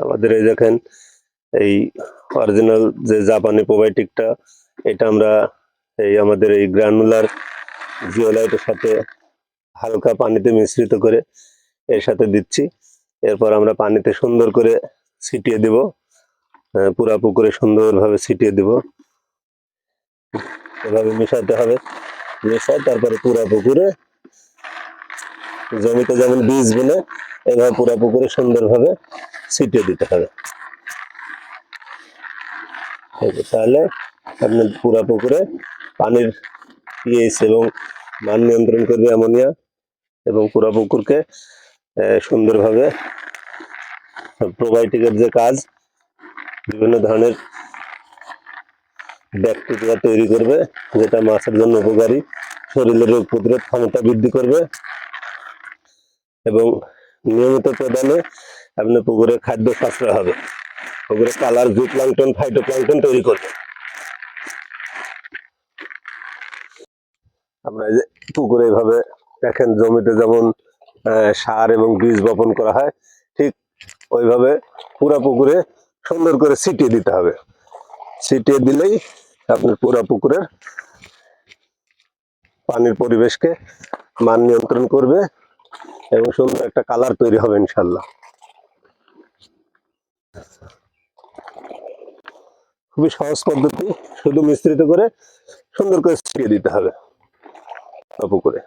আমাদের এই দেখেন এই অরিজিনাল যে জাপানি প্রোবায়োটিকটা এটা আমরা এই আমাদের এই গ্রানুলার জিওলাইটের সাথে হালকা পানিতে মিশ্রিত করে এর সাথে দিচ্ছি। এরপর আমরা পানিতে সুন্দর করে ছিটিয়ে দেব। আহ, পুরা পুকুরে সুন্দরভাবে ছিটিয়ে দেব। এভাবে মেশাতে হবে মেশায় তারপরে পুরা পুকুরে জমিতে যেমন বীজ বুনে এভাবে পুরা পুকুরে সুন্দরভাবে ছিটিয়ে দিতে হবে। তাহলে আপনার পুরা পুকুরে পানির পিএইচ এবং মান নিয়ন্ত্রণ করবে অ্যামোনিয়া এবং পুরা পুকুরকে সুন্দরভাবে প্রোবায়োটিকের যে কাজ, বিভিন্ন ধরনের ব্যাকটেরিয়া তৈরি করবে, যেটা মাছের জন্য উপকারী, শরীরের রোগ প্রতিরোধ ক্ষমতা বৃদ্ধি করবে এবং নিয়মিত প্রদানে আপনার পুকুরে খাদ্য সাশ্রয় হবে। পুকুরে কালার জু প্লাংটন ফাইটোপ্লাংটন তৈরি করবে। আমরা যে পুকুরে এইভাবে দেখেন জমিতে যেমন সার এবং বীজ বপন করা হয়, ঠিক ওইভাবে পুরা পুকুরে সুন্দর করে ছিটিয়ে দিতে হবে। ছিটিয়ে দিলেই আপনার পুরা পুকুরের পানির পরিবেশকে মান নিয়ন্ত্রণ করবে এবং সুন্দর একটা কালার তৈরি হবে ইনশাল্লাহ খুবই সহজ পদ্ধতি শুধু মিশ্রিত করে সুন্দর করে ছিটিয়ে দিতে হবে পুকুরে